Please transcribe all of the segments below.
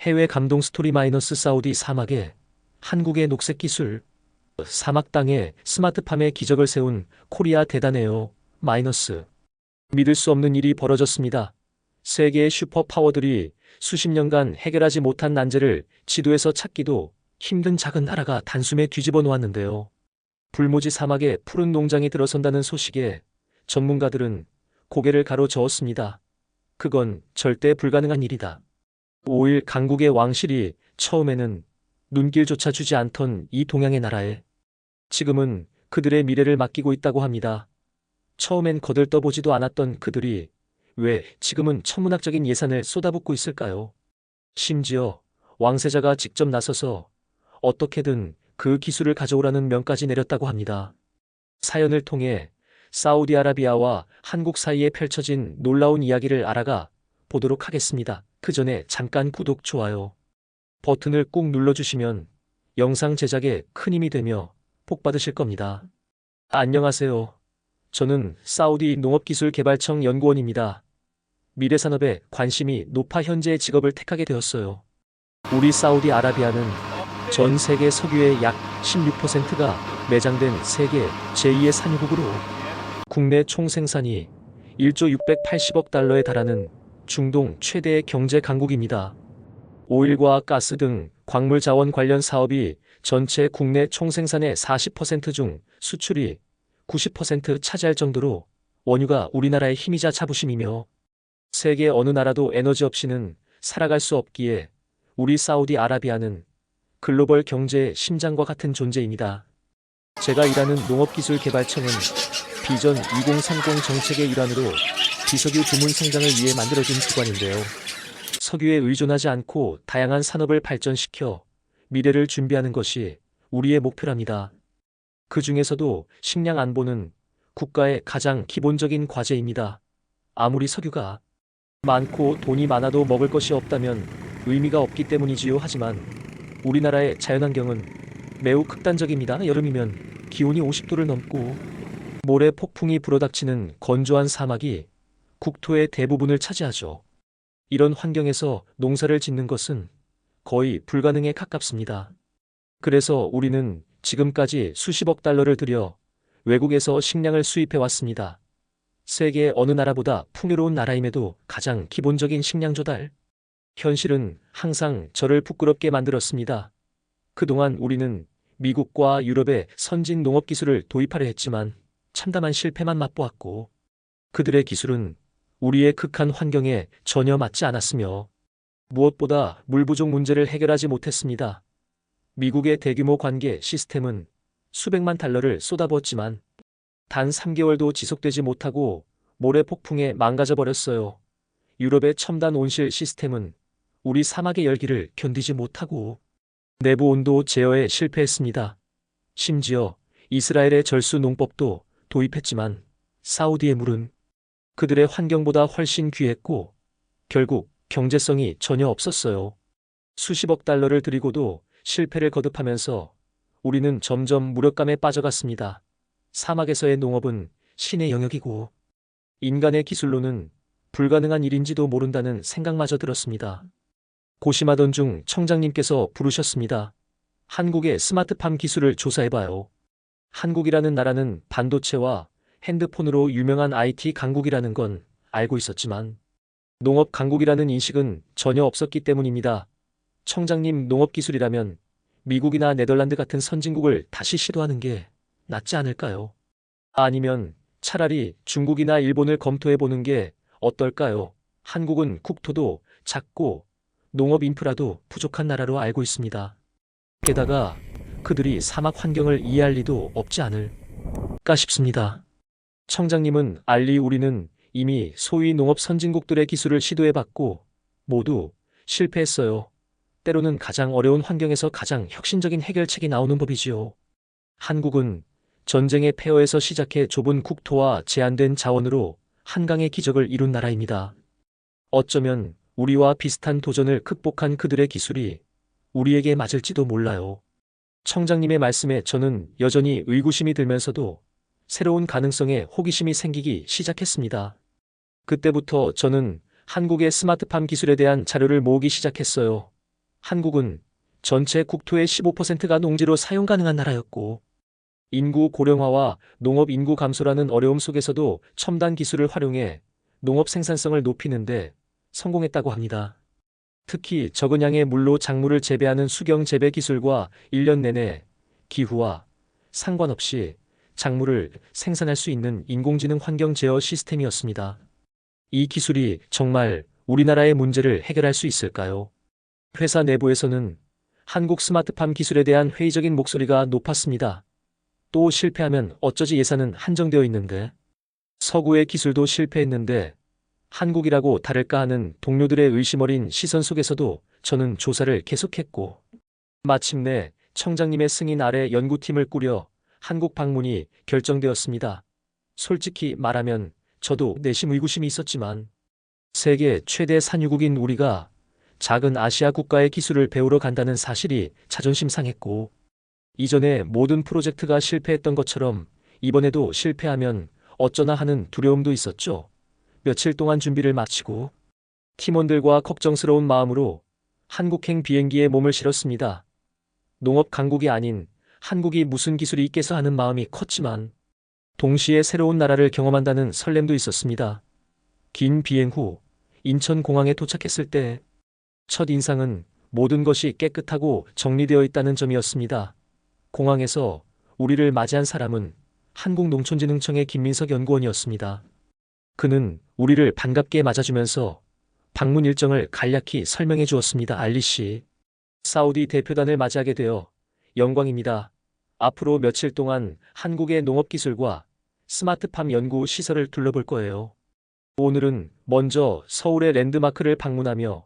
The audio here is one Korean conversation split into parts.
해외 감동 스토리 마이너스 사우디 사막에 한국의 녹색 기술 사막 땅에 스마트팜의 기적을 세운 코리아 대단해요 마이너스 믿을 수 없는 일이 벌어졌습니다. 세계의 슈퍼 파워들이 수십 년간 해결하지 못한 난제를 지도에서 찾기도 힘든 작은 나라가 단숨에 뒤집어 놓았는데요. 불모지 사막에 푸른 농장이 들어선다는 소식에 전문가들은 고개를 가로저었습니다. 그건 절대 불가능한 일이다. 5일 강국의 왕실이 처음에는 눈길조차 주지 않던 이 동양의 나라에 지금은 그들의 미래를 맡기고 있다고 합니다. 처음엔 거들떠보지도 않았던 그들이 왜 지금은 천문학적인 예산을 쏟아붓고 있을까요? 심지어 왕세자가 직접 나서서 어떻게든 그 기술을 가져오라는 명까지 내렸다고 합니다. 사연을 통해 사우디아라비아와 한국 사이에 펼쳐진 놀라운 이야기를 알아가 보도록 하겠습니다. 그 전에 잠깐 구독, 좋아요 버튼을 꾹 눌러주시면 영상 제작에 큰 힘이 되며 복 받으실 겁니다. 안녕하세요. 저는 사우디 농업기술개발청 연구원입니다. 미래산업에 관심이 높아 현재의 직업을 택하게 되었어요. 우리 사우디아라비아는 전 세계 석유의 약 16%가 매장된 세계 제2의 산유국으로 국내 총 생산이 1조 680억 달러에 달하는 중동 최대의 경제 강국입니다. 오일과 가스 등 광물 자원 관련 사업이 전체 국내 총생산의 40%중 수출이 90% 차지할 정도로 원유가 우리나라의 힘이자 자부심이며 세계 어느 나라도 에너지 없이는 살아갈 수 없기에 우리 사우디아라비아는 글로벌 경제의 심장과 같은 존재입니다. 제가 일하는 농업기술개발청은 비전 2030 정책의 일환으로 비석유 부문 성장을 위해 만들어진 기관인데요. 석유에 의존하지 않고 다양한 산업을 발전시켜 미래를 준비하는 것이 우리의 목표랍니다. 그 중에서도 식량 안보는 국가의 가장 기본적인 과제입니다. 아무리 석유가 많고 돈이 많아도 먹을 것이 없다면 의미가 없기 때문이지요. 하지만 우리나라의 자연환경은 매우 극단적입니다. 여름이면 기온이 50도를 넘고 모래 폭풍이 불어닥치는 건조한 사막이 국토의 대부분을 차지하죠. 이런 환경에서 농사를 짓는 것은 거의 불가능에 가깝습니다. 그래서 우리는 지금까지 수십억 달러를 들여 외국에서 식량을 수입해 왔습니다. 세계 어느 나라보다 풍요로운 나라임에도 가장 기본적인 식량 조달. 현실은 항상 저를 부끄럽게 만들었습니다. 그동안 우리는 미국과 유럽의 선진 농업 기술을 도입하려 했지만 참담한 실패만 맛보았고 그들의 기술은 우리의 극한 환경에 전혀 맞지 않았으며 무엇보다 물 부족 문제를 해결하지 못했습니다. 미국의 대규모 관계 시스템은 수백만 달러를 쏟아부었지만 단 3개월도 지속되지 못하고 모래 폭풍에 망가져 버렸어요. 유럽의 첨단 온실 시스템은 우리 사막의 열기를 견디지 못하고 내부 온도 제어에 실패했습니다. 심지어 이스라엘의 절수 농법도 도입했지만 사우디의 물은 그들의 환경보다 훨씬 귀했고 결국 경제성이 전혀 없었어요. 수십억 달러를 들이고도 실패를 거듭하면서 우리는 점점 무력감에 빠져갔습니다. 사막에서의 농업은 신의 영역이고 인간의 기술로는 불가능한 일인지도 모른다는 생각마저 들었습니다. 고심하던 중 청장님께서 부르셨습니다. 한국의 스마트팜 기술을 조사해봐요. 한국이라는 나라는 반도체와 핸드폰으로 유명한 IT 강국이라는 건 알고 있었지만 농업 강국이라는 인식은 전혀 없었기 때문입니다. 청장님 농업기술이라면 미국이나 네덜란드 같은 선진국을 다시 시도하는 게 낫지 않을까요? 아니면 차라리 중국이나 일본을 검토해 보는 게 어떨까요? 한국은 국토도 작고 농업 인프라도 부족한 나라로 알고 있습니다. 게다가 그들이 사막 환경을 이해할 리도 없지 않을까 싶습니다. 청장님은 알리 우리는 이미 소위 농업 선진국들의 기술을 시도해봤고 모두 실패했어요. 때로는 가장 어려운 환경에서 가장 혁신적인 해결책이 나오는 법이지요. 한국은 전쟁의 폐허에서 시작해 좁은 국토와 제한된 자원으로 한강의 기적을 이룬 나라입니다. 어쩌면 우리와 비슷한 도전을 극복한 그들의 기술이 우리에게 맞을지도 몰라요. 청장님의 말씀에 저는 여전히 의구심이 들면서도 새로운 가능성에 호기심이 생기기 시작했습니다. 그때부터 저는 한국의 스마트팜 기술에 대한 자료를 모으기 시작했어요. 한국은 전체 국토의 15%가 농지로 사용 가능한 나라였고, 인구 고령화와 농업 인구 감소라는 어려움 속에서도 첨단 기술을 활용해 농업 생산성을 높이는데 성공했다고 합니다. 특히 적은 양의 물로 작물을 재배하는 수경 재배 기술과 1년 내내 기후와 상관없이 작물을 생산할 수 있는 인공지능 환경 제어 시스템이었습니다. 이 기술이 정말 우리나라의 문제를 해결할 수 있을까요? 회사 내부에서는 한국 스마트팜 기술에 대한 회의적인 목소리가 높았습니다. 또 실패하면 어쩌지 예산은 한정되어 있는데 서구의 기술도 실패했는데 한국이라고 다를까 하는 동료들의 의심 어린 시선 속에서도 저는 조사를 계속했고 마침내 청장님의 승인 아래 연구팀을 꾸려 한국 방문이 결정되었습니다. 솔직히 말하면 저도 내심 의구심이 있었지만 세계 최대 산유국인 우리가 작은 아시아 국가의 기술을 배우러 간다는 사실이 자존심 상했고 이전에 모든 프로젝트가 실패했던 것처럼 이번에도 실패하면 어쩌나 하는 두려움도 있었죠. 며칠 동안 준비를 마치고 팀원들과 걱정스러운 마음으로 한국행 비행기에 몸을 실었습니다. 농업 강국이 아닌 한국이 무슨 기술이 있겠어 하는 마음이 컸지만 동시에 새로운 나라를 경험한다는 설렘도 있었습니다. 긴 비행 후 인천공항에 도착했을 때 첫 인상은 모든 것이 깨끗하고 정리되어 있다는 점이었습니다. 공항에서 우리를 맞이한 사람은 한국농촌진흥청의 김민석 연구원이었습니다. 그는 우리를 반갑게 맞아주면서 방문 일정을 간략히 설명해 주었습니다. 알리 씨. 사우디 대표단을 맞이하게 되어 영광입니다. 앞으로 며칠 동안 한국의 농업기술과 스마트팜 연구 시설을 둘러볼 거예요. 오늘은 먼저 서울의 랜드마크를 방문하며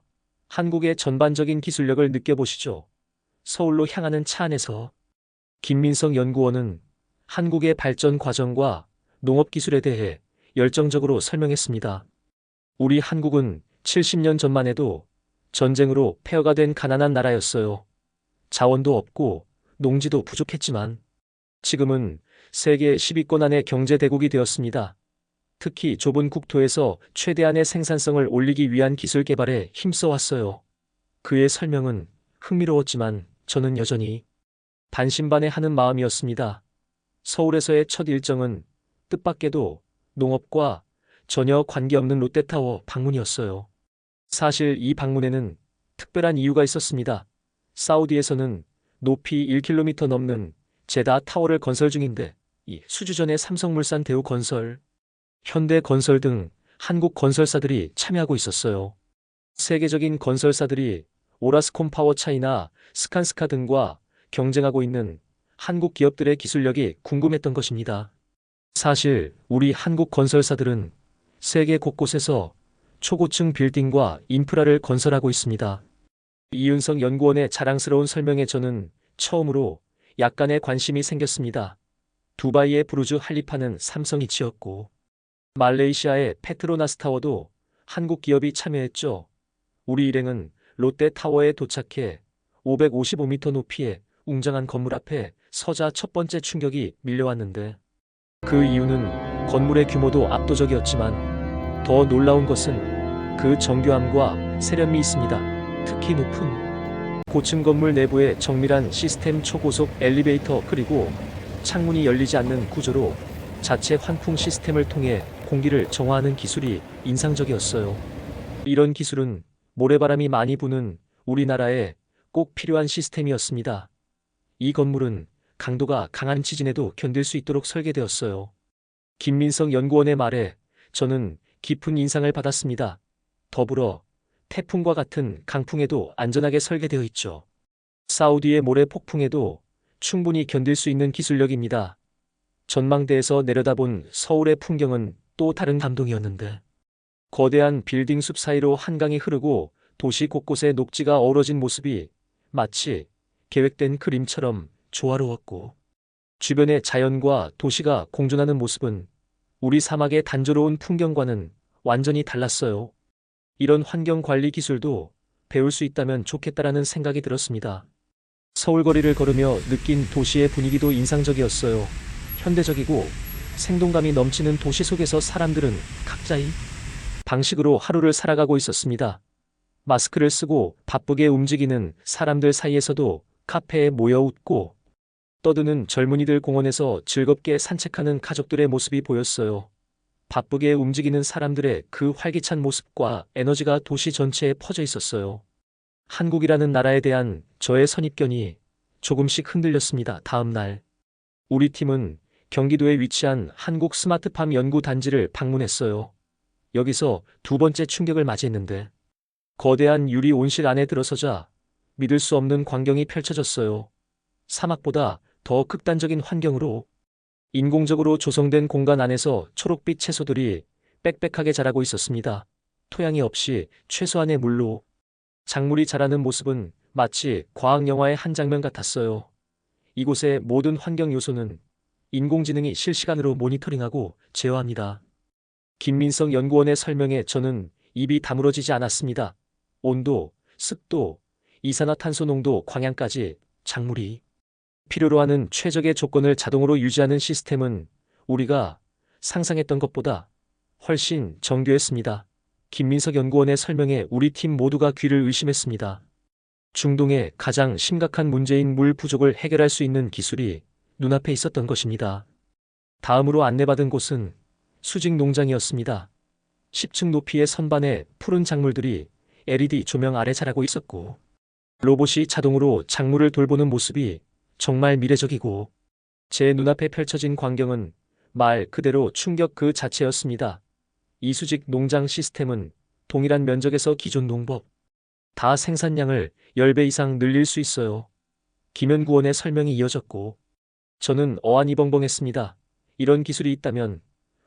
한국의 전반적인 기술력을 느껴보시죠. 서울로 향하는 차 안에서 김민성 연구원은 한국의 발전 과정과 농업 기술에 대해 열정적으로 설명했습니다. 우리 한국은 70년 전만 해도 전쟁으로 폐허가 된 가난한 나라였어요. 자원도 없고 농지도 부족했지만 지금은 세계 10위권 안의 경제 대국이 되었습니다. 특히 좁은 국토에서 최대한의 생산성을 올리기 위한 기술 개발에 힘써 왔어요. 그의 설명은 흥미로웠지만 저는 여전히 반신반의 하는 마음이었습니다. 서울에서의 첫 일정은 뜻밖에도 농업과 전혀 관계없는 롯데타워 방문이었어요. 사실 이 방문에는 특별한 이유가 있었습니다. 사우디에서는 높이 1km 넘는 제다 타워를 건설 중인데 이 수주전의 삼성물산 대우건설, 현대건설 등 한국 건설사들이 참여하고 있었어요. 세계적인 건설사들이 오라스콤 파워차이나 스칸스카 등과 경쟁하고 있는 한국 기업들의 기술력이 궁금했던 것입니다. 사실 우리 한국 건설사들은 세계 곳곳에서 초고층 빌딩과 인프라를 건설하고 있습니다. 이윤성 연구원의 자랑스러운 설명에 저는 처음으로 약간의 관심이 생겼습니다. 두바이의 부르주 할리파는 삼성이 지었고 말레이시아의 페트로나스 타워도 한국 기업이 참여했죠. 우리 일행은 롯데 타워에 도착해 555m 높이의 웅장한 건물 앞에 서자 첫 번째 충격이 밀려왔는데 그 이유는 건물의 규모도 압도적이었지만 더 놀라운 것은 그 정교함과 세련미 있습니다. 특히 높은 고층 건물 내부의 정밀한 시스템 초고속 엘리베이터 그리고 창문이 열리지 않는 구조로 자체 환풍 시스템을 통해 공기를 정화하는 기술이 인상적이었어요. 이런 기술은 모래바람이 많이 부는 우리나라에 꼭 필요한 시스템이었습니다. 이 건물은 강도가 강한 지진에도 견딜 수 있도록 설계되었어요. 김민성 연구원의 말에 저는 깊은 인상을 받았습니다. 더불어 태풍과 같은 강풍에도 안전하게 설계되어 있죠. 사우디의 모래 폭풍에도 충분히 견딜 수 있는 기술력입니다. 전망대에서 내려다본 서울의 풍경은 또 다른 감동이었는데 거대한 빌딩 숲 사이로 한강이 흐르고 도시 곳곳에 녹지가 어우러진 모습이 마치 계획된 그림처럼 조화로웠고 주변의 자연과 도시가 공존하는 모습은 우리 사막의 단조로운 풍경과는 완전히 달랐어요. 이런 환경 관리 기술도 배울 수 있다면 좋겠다라는 생각이 들었습니다. 서울 거리를 걸으며 느낀 도시의 분위기도 인상적이었어요. 현대적이고 생동감이 넘치는 도시 속에서 사람들은 각자의 방식으로 하루를 살아가고 있었습니다. 마스크를 쓰고 바쁘게 움직이는 사람들 사이에서도 카페에 모여 웃고 떠드는 젊은이들 공원에서 즐겁게 산책하는 가족들의 모습이 보였어요. 바쁘게 움직이는 사람들의 그 활기찬 모습과 에너지가 도시 전체에 퍼져 있었어요. 한국이라는 나라에 대한 저의 선입견이 조금씩 흔들렸습니다. 다음 날, 우리 팀은 경기도에 위치한 한국 스마트팜 연구 단지를 방문했어요. 여기서 두 번째 충격을 맞이했는데, 거대한 유리 온실 안에 들어서자 믿을 수 없는 광경이 펼쳐졌어요. 사막보다 더 극단적인 환경으로 인공적으로 조성된 공간 안에서 초록빛 채소들이 빽빽하게 자라고 있었습니다. 토양이 없이 최소한의 물로 작물이 자라는 모습은 마치 과학 영화의 한 장면 같았어요. 이곳의 모든 환경 요소는 인공지능이 실시간으로 모니터링하고 제어합니다. 김민성 연구원의 설명에 저는 입이 다물어지지 않았습니다. 온도, 습도, 이산화탄소 농도, 광양까지 작물이 필요로 하는 최적의 조건을 자동으로 유지하는 시스템은 우리가 상상했던 것보다 훨씬 정교했습니다. 김민석 연구원의 설명에 우리 팀 모두가 귀를 의심했습니다. 중동의 가장 심각한 문제인 물 부족을 해결할 수 있는 기술이 눈앞에 있었던 것입니다. 다음으로 안내받은 곳은 수직 농장이었습니다. 10층 높이의 선반에 푸른 작물들이 LED 조명 아래 자라고 있었고, 로봇이 자동으로 작물을 돌보는 모습이 정말 미래적이고, 제 눈앞에 펼쳐진 광경은 말 그대로 충격 그 자체였습니다. 이수직 농장 시스템은 동일한 면적에서 기존 농법, 다 생산량을 10배 이상 늘릴 수 있어요. 김연구원의 설명이 이어졌고, 저는 어안이 벙벙했습니다. 이런 기술이 있다면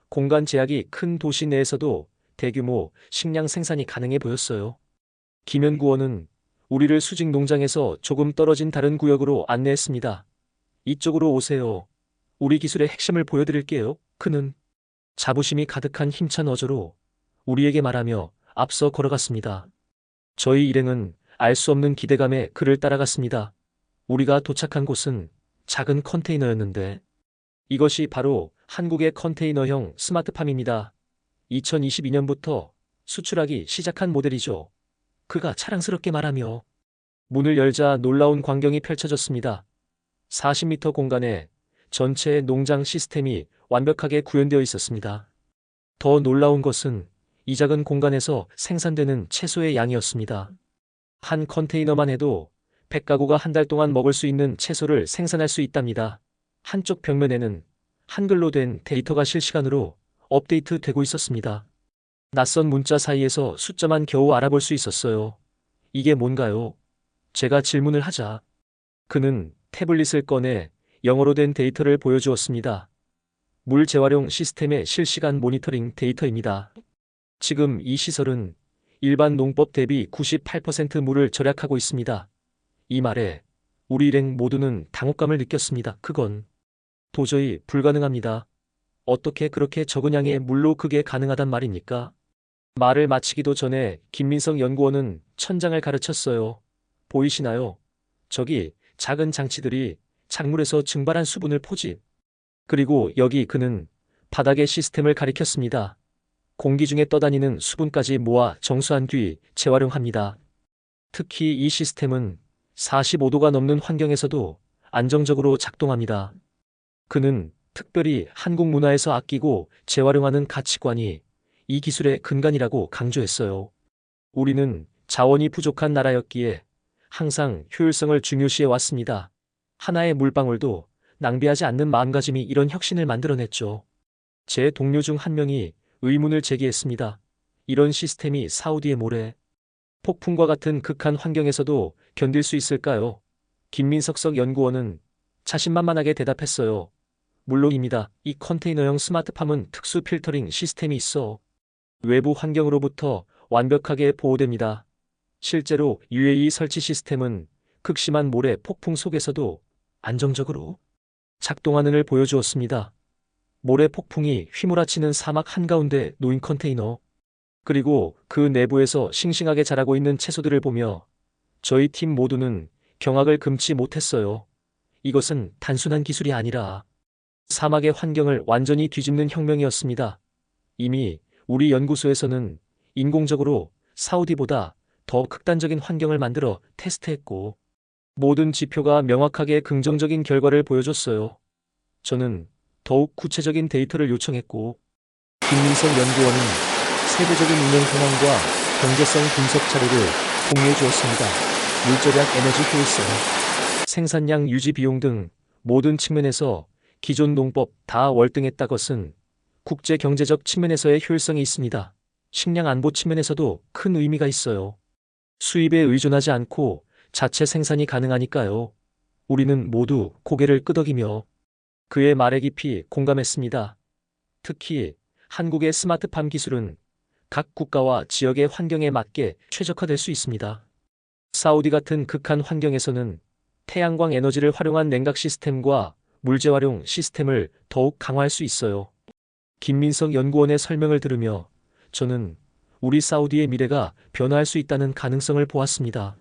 공간 제약이 큰 도시 내에서도 대규모 식량 생산이 가능해 보였어요. 김연구원은 우리를 수직 농장에서 조금 떨어진 다른 구역으로 안내했습니다. 이쪽으로 오세요. 우리 기술의 핵심을 보여드릴게요. 그는 자부심이 가득한 힘찬 어조로 우리에게 말하며 앞서 걸어갔습니다. 저희 일행은 알 수 없는 기대감에 그를 따라갔습니다. 우리가 도착한 곳은 작은 컨테이너였는데 이것이 바로 한국의 컨테이너형 스마트팜입니다. 2022년부터 수출하기 시작한 모델이죠. 그가 자랑스럽게 말하며 문을 열자 놀라운 광경이 펼쳐졌습니다. 40m 공간에 전체 농장 시스템이 완벽하게 구현되어 있었습니다. 더 놀라운 것은 이 작은 공간에서 생산되는 채소의 양이었습니다. 한 컨테이너만 해도 100가구가 한 달 동안 먹을 수 있는 채소를 생산할 수 있답니다. 한쪽 벽면에는 한글로 된 데이터가 실시간으로 업데이트 되고 있었습니다. 낯선 문자 사이에서 숫자만 겨우 알아볼 수 있었어요. 이게 뭔가요? 제가 질문을 하자. 그는 태블릿을 꺼내 영어로 된 데이터를 보여주었습니다. 물 재활용 시스템의 실시간 모니터링 데이터입니다. 지금 이 시설은 일반 농법 대비 98% 물을 절약하고 있습니다. 이 말에 우리 일행 모두는 당혹감을 느꼈습니다. 그건 도저히 불가능합니다. 어떻게 그렇게 적은 양의 물로 그게 가능하단 말입니까? 말을 마치기도 전에 김민성 연구원은 천장을 가르쳤어요. 보이시나요? 저기 작은 장치들이 작물에서 증발한 수분을 포집. 그리고 여기 그는 바닥의 시스템을 가리켰습니다. 공기 중에 떠다니는 수분까지 모아 정수한 뒤 재활용합니다. 특히 이 시스템은 45도가 넘는 환경에서도 안정적으로 작동합니다. 그는 특별히 한국 문화에서 아끼고 재활용하는 가치관이 이 기술의 근간이라고 강조했어요. 우리는 자원이 부족한 나라였기에 항상 효율성을 중요시해 왔습니다. 하나의 물방울도 낭비하지 않는 마음가짐이 이런 혁신을 만들어냈죠. 제 동료 중 한 명이 의문을 제기했습니다. 이런 시스템이 사우디의 모래, 폭풍과 같은 극한 환경에서도 견딜 수 있을까요? 김민석석 연구원은 자신만만하게 대답했어요. 물론입니다. 이 컨테이너형 스마트팜은 특수 필터링 시스템이 있어 외부 환경으로부터 완벽하게 보호됩니다. 실제로 UAE 설치 시스템은 극심한 모래 폭풍 속에서도 안정적으로 작동하는을 보여주었습니다. 모래 폭풍이 휘몰아치는 사막 한가운데 놓인 컨테이너, 그리고 그 내부에서 싱싱하게 자라고 있는 채소들을 보며 저희 팀 모두는 경악을 금치 못했어요. 이것은 단순한 기술이 아니라 사막의 환경을 완전히 뒤집는 혁명이었습니다. 이미 우리 연구소에서는 인공적으로 사우디보다 더 극단적인 환경을 만들어 테스트했고, 모든 지표가 명확하게 긍정적인 결과를 보여줬어요. 저는 더욱 구체적인 데이터를 요청했고, 김민석 연구원은 세부적인 운영 현황과 경제성 분석 자료를 공유해 주었습니다. 물절약 에너지 효율성, 생산량 유지 비용 등 모든 측면에서 기존 농법 다 월등했다 것은 국제 경제적 측면에서의 효율성이 있습니다. 식량 안보 측면에서도 큰 의미가 있어요. 수입에 의존하지 않고 자체 생산이 가능하니까요. 우리는 모두 고개를 끄덕이며 그의 말에 깊이 공감했습니다. 특히 한국의 스마트팜 기술은 각 국가와 지역의 환경에 맞게 최적화될 수 있습니다. 사우디 같은 극한 환경에서는 태양광 에너지를 활용한 냉각 시스템과 물 재활용 시스템을 더욱 강화할 수 있어요. 김민석 연구원의 설명을 들으며 저는 우리 사우디의 미래가 변화할 수 있다는 가능성을 보았습니다.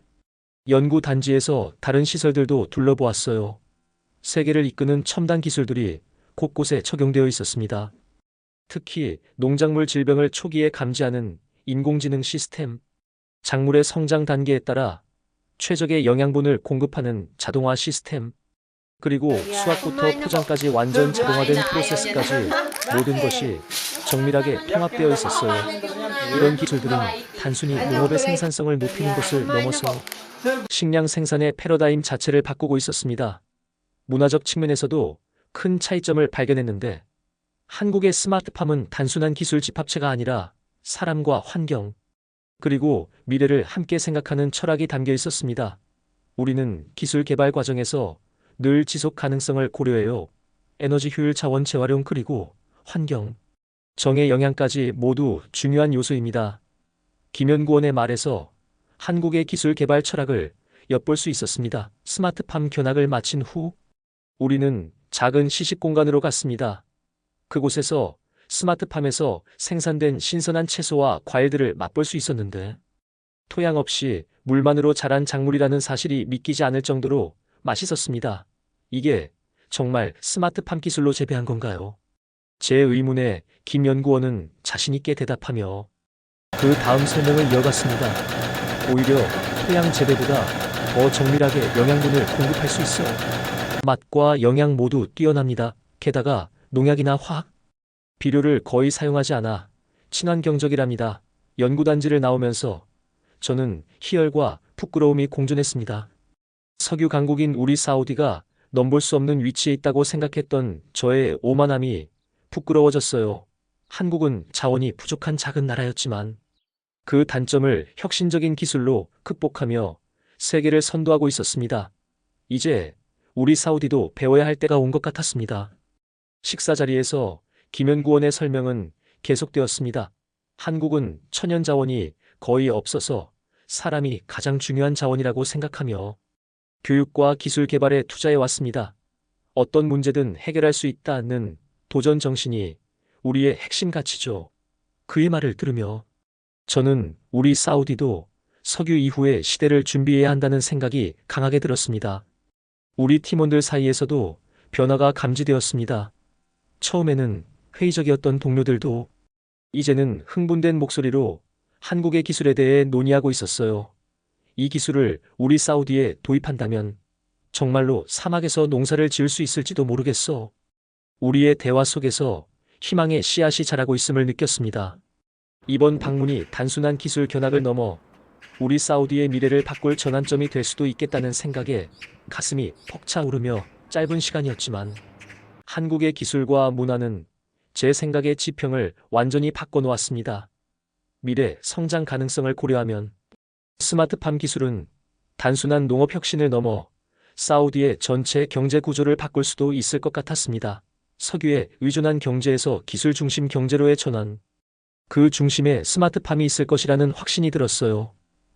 연구 단지에서 다른 시설들도 둘러보았어요. 세계를 이끄는 첨단 기술들이 곳곳에 적용되어 있었습니다. 특히 농작물 질병을 초기에 감지하는 인공지능 시스템, 작물의 성장 단계에 따라 최적의 영양분을 공급하는 자동화 시스템, 그리고 수확부터 포장까지 완전 자동화된 프로세스까지 모든 것이 정밀하게 통합되어 있었어요. 이런 기술들은 단순히 농업의 생산성을 높이는 것을 넘어서 식량 생산의 패러다임 자체를 바꾸고 있었습니다. 문화적 측면에서도 큰 차이점을 발견했는데 한국의 스마트팜은 단순한 기술 집합체가 아니라 사람과 환경, 그리고 미래를 함께 생각하는 철학이 담겨 있었습니다. 우리는 기술 개발 과정에서 늘 지속 가능성을 고려해요. 에너지 효율 자원 재활용 그리고 환경, 정의 영향까지 모두 중요한 요소입니다. 김연구원의 말에서 한국의 기술 개발 철학을 엿볼 수 있었습니다. 스마트팜 견학을 마친 후 우리는 작은 시식 공간으로 갔습니다. 그곳에서 스마트팜에서 생산된 신선한 채소와 과일들을 맛볼 수 있었는데 토양 없이 물만으로 자란 작물이라는 사실이 믿기지 않을 정도로 맛있었습니다. 이게 정말 스마트팜 기술로 재배한 건가요? 제 의문에 김 연구원은 자신있게 대답하며 그 다음 설명을 이어갔습니다. 오히려 토양 재배보다 더 정밀하게 영양분을 공급할 수 있어. 맛과 영양 모두 뛰어납니다. 게다가 농약이나 화학, 비료를 거의 사용하지 않아 친환경적이랍니다. 연구단지를 나오면서 저는 희열과 부끄러움이 공존했습니다. 석유 강국인 우리 사우디가 넘볼 수 없는 위치에 있다고 생각했던 저의 오만함이 부끄러워졌어요. 한국은 자원이 부족한 작은 나라였지만 그 단점을 혁신적인 기술로 극복하며 세계를 선도하고 있었습니다. 이제 우리 사우디도 배워야 할 때가 온 것 같았습니다. 식사 자리에서 김연구원의 설명은 계속되었습니다. 한국은 천연 자원이 거의 없어서 사람이 가장 중요한 자원이라고 생각하며 교육과 기술 개발에 투자해 왔습니다. 어떤 문제든 해결할 수 있다는 도전 정신이 우리의 핵심 가치죠. 그의 말을 들으며 저는 우리 사우디도 석유 이후의 시대를 준비해야 한다는 생각이 강하게 들었습니다. 우리 팀원들 사이에서도 변화가 감지되었습니다. 처음에는 회의적이었던 동료들도 이제는 흥분된 목소리로 한국의 기술에 대해 논의하고 있었어요. 이 기술을 우리 사우디에 도입한다면 정말로 사막에서 농사를 지을 수 있을지도 모르겠어. 우리의 대화 속에서 희망의 씨앗이 자라고 있음을 느꼈습니다. 이번 방문이 단순한 기술 견학을 넘어 우리 사우디의 미래를 바꿀 전환점이 될 수도 있겠다는 생각에 가슴이 벅차오르며 짧은 시간이었지만 한국의 기술과 문화는 제 생각의 지평을 완전히 바꿔놓았습니다. 미래 성장 가능성을 고려하면 스마트팜 기술은 단순한 농업 혁신을 넘어 사우디의 전체 경제 구조를 바꿀 수도 있을 것 같았습니다. 석유에 의존한 경제에서 기술 중심 경제로의 전환. 그 중심에 스마트팜이 있을 것이라는 확신이 들었어요.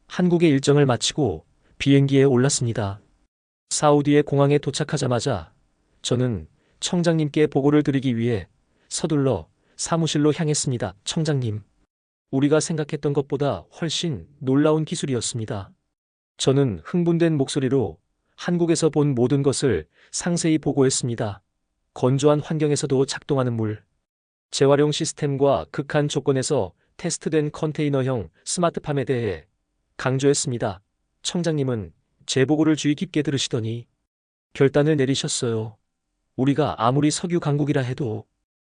한국의 일정을 마치고 비행기에 올랐습니다. 사우디의 공항에 도착하자마자 저는 청장님께 보고를 드리기 위해 서둘러 사무실로 향했습니다. 청장님. 우리가 생각했던 것보다 훨씬 놀라운 기술이었습니다. 저는 흥분된 목소리로 한국에서 본 모든 것을 상세히 보고했습니다. 건조한 환경에서도 작동하는 물, 재활용 시스템과 극한 조건에서 테스트된 컨테이너형 스마트팜에 대해 강조했습니다. 청장님은 제 보고를 주의 깊게 들으시더니 결단을 내리셨어요. 우리가 아무리 석유 강국이라 해도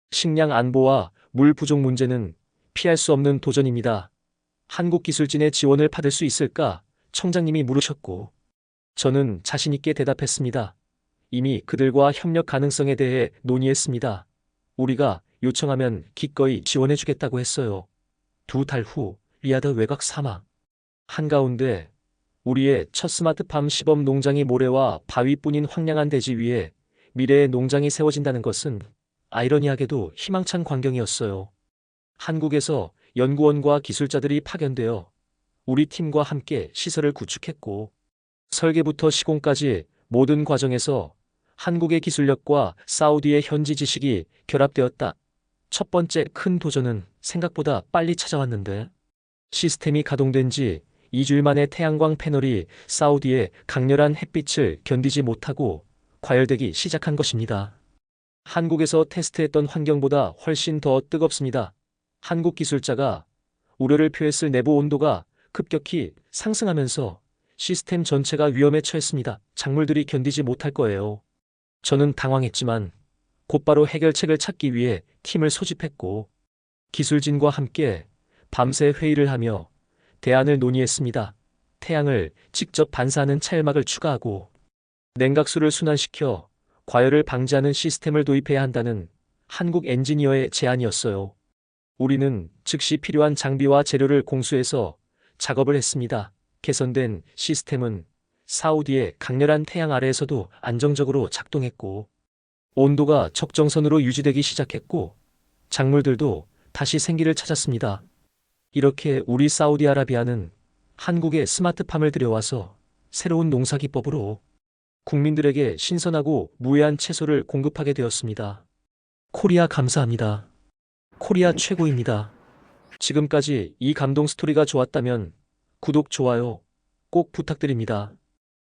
식량 안보와 물 부족 문제는 피할 수 없는 도전입니다. 한국 기술진의 지원을 받을 수 있을까? 청장님이 물으셨고 저는 자신있게 대답했습니다. 이미 그들과 협력 가능성에 대해 논의했습니다. 우리가 요청하면 기꺼이 지원해주겠다고 했어요. 두 달 후 리아드 외곽 사막. 한가운데 우리의 첫 스마트팜 시범 농장이 모래와 바위뿐인 황량한 대지 위에 미래의 농장이 세워진다는 것은 아이러니하게도 희망찬 광경이었어요. 한국에서 연구원과 기술자들이 파견되어 우리 팀과 함께 시설을 구축했고 설계부터 시공까지 모든 과정에서 한국의 기술력과 사우디의 현지 지식이 결합되었다. 첫 번째 큰 도전은 생각보다 빨리 찾아왔는데 시스템이 가동된 지 2주일 만에 태양광 패널이 사우디의 강렬한 햇빛을 견디지 못하고 과열되기 시작한 것입니다. 한국에서 테스트했던 환경보다 훨씬 더 뜨겁습니다. 한국 기술자가 우려를 표했을 내부 온도가 급격히 상승하면서 시스템 전체가 위험에 처했습니다. 작물들이 견디지 못할 거예요. 저는 당황했지만 곧바로 해결책을 찾기 위해 팀을 소집했고 기술진과 함께 밤새 회의를 하며 대안을 논의했습니다. 태양을 직접 반사하는 차열막을 추가하고 냉각수를 순환시켜 과열을 방지하는 시스템을 도입해야 한다는 한국 엔지니어의 제안이었어요. 우리는 즉시 필요한 장비와 재료를 공수해서 작업을 했습니다. 개선된 시스템은 사우디의 강렬한 태양 아래에서도 안정적으로 작동했고 온도가 적정선으로 유지되기 시작했고 작물들도 다시 생기를 찾았습니다. 이렇게 우리 사우디아라비아는 한국에 스마트팜을 들여와서 새로운 농사 기법으로 국민들에게 신선하고 무해한 채소를 공급하게 되었습니다. 코리아 감사합니다. 코리아 최고입니다. 지금까지 이 감동 스토리가 좋았다면 구독, 좋아요 꼭 부탁드립니다.